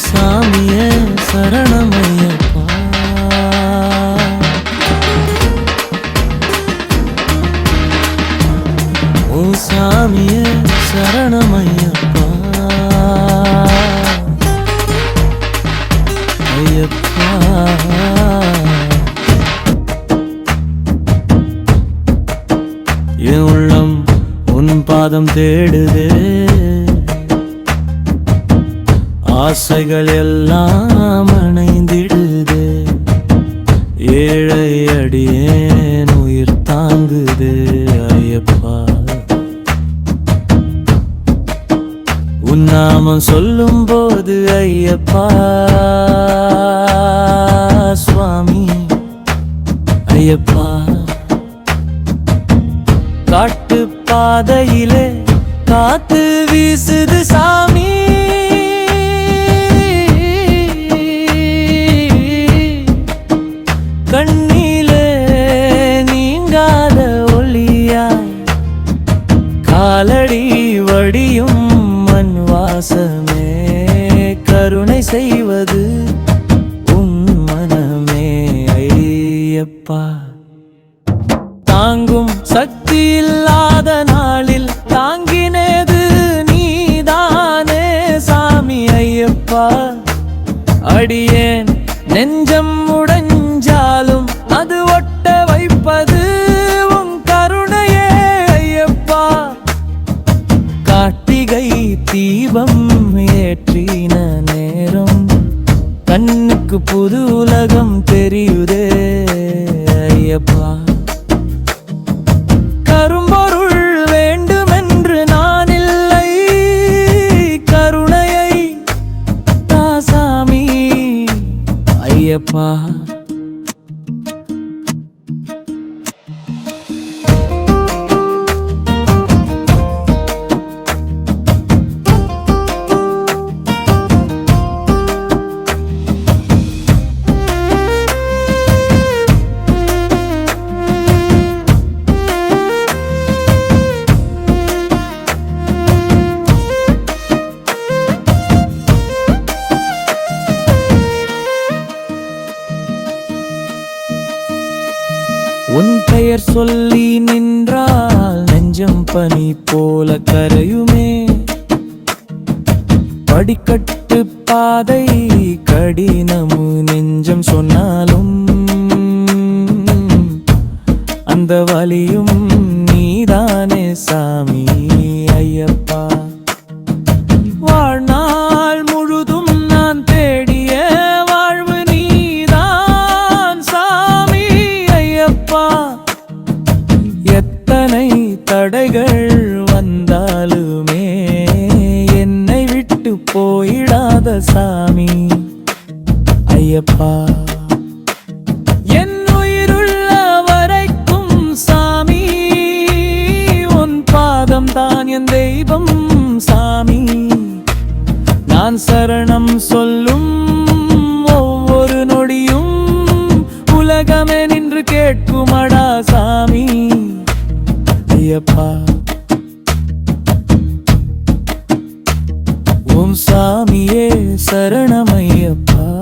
சாமிய சரணமையப்பா. ஓ சாமிய சரணமையப்பா. ஐயப்பா. என் உள்ளம் உன் பாதம் தேடுதே. ஆசைகள் எல்லாம் அணைந்திடுது. ஏழை அடியேன் உயிர் தாங்குது ஐயப்பா. உன்னாமம் சொல்லும் போது ஐயப்பா. சுவாமி ஐயப்பா. காட்டு பாதையிலே காத்து வீசுது சாமி. படியும் மண் வாசமே கருணை செய்வது உன் மனமே. ஐயப்பா. தாங்கும் சக்தி இல்லாத நாளில் தாங்கினது நீதானே சாமி ஐயப்பா. அடியேன் நெஞ்சம் உட தீபம் ஏற்றின நேரம் கண்ணுக்கு புது உலகம் தெரியுதே ஐயப்பா. கரும்பொரு உன் பெயர் சொல்லி நின்றால் நெஞ்சம் பனி போல கரையுமே. படிக்கட்டு பாதை கடினமு நெஞ்சம் சொன்னாலும் அந்த வலியும் போயிடாத சாமி. ஐயப்பா. என் உயிருள்ள வரைக்கும் சாமி. உன் பாதம் தான் என் தெய்வம் சாமி. நான் சரணம் சொல்லும் ஒவ்வொரு நொடியும் உலகமே நின்று கேட்குமடா சாமி. சரணமையப்பா.